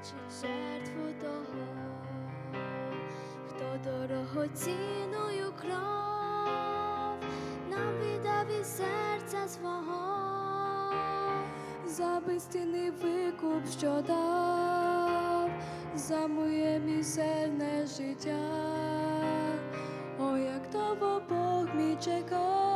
бачить жертву того, хто дорогоцінною кров нам віддав із серця свого, за безцінний викуп, що дав, за моє мізерне життя. О, як того Бог мій чекав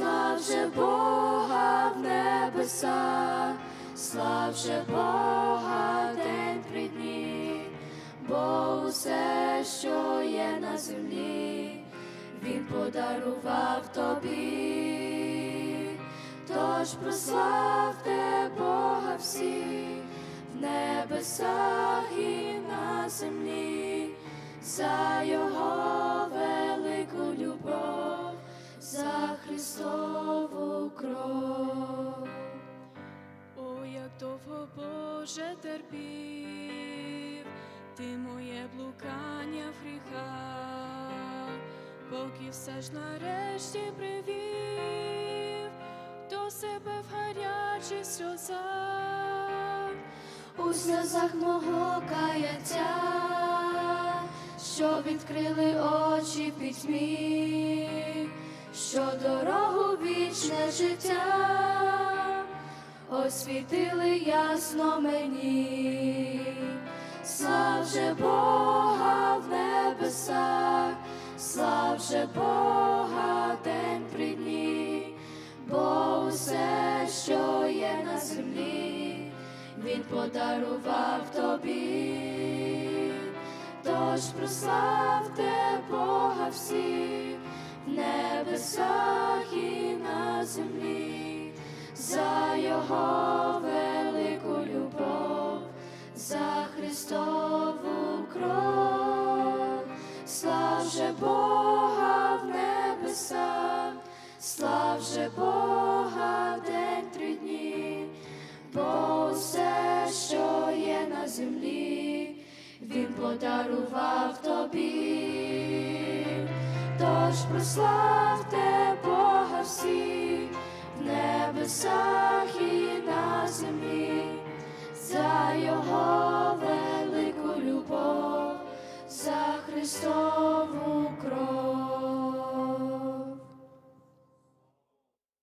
Слав же Бога в небесах, слав же Бога день при дні, бо усе, що є на землі, Він подарував тобі, тож прославте Бога всі в небесах і на землі, за Його Христову кров. О, як довго Боже терпів, ти моє блукання в гріхах, поки все ж нарешті привів до себе в гарячих сльозах. у сльозах мого каяття, що відкрили очі пітьмі, що вічне життя. Освітили ясно мені, слав же Бога в небесах, слав же Бога день при дні, бо усе, що є на землі, Він подарував тобі, тож прославте Бога всі в небесах землі, за Його велику любов, за Христову кров, слав же Бога в небесах, слав же Бога в день три дні, бо все, що є на землі, Він подарував тобі, тож прославте Бога всі в небесах і на землі, за його велику любов, за Христову кров.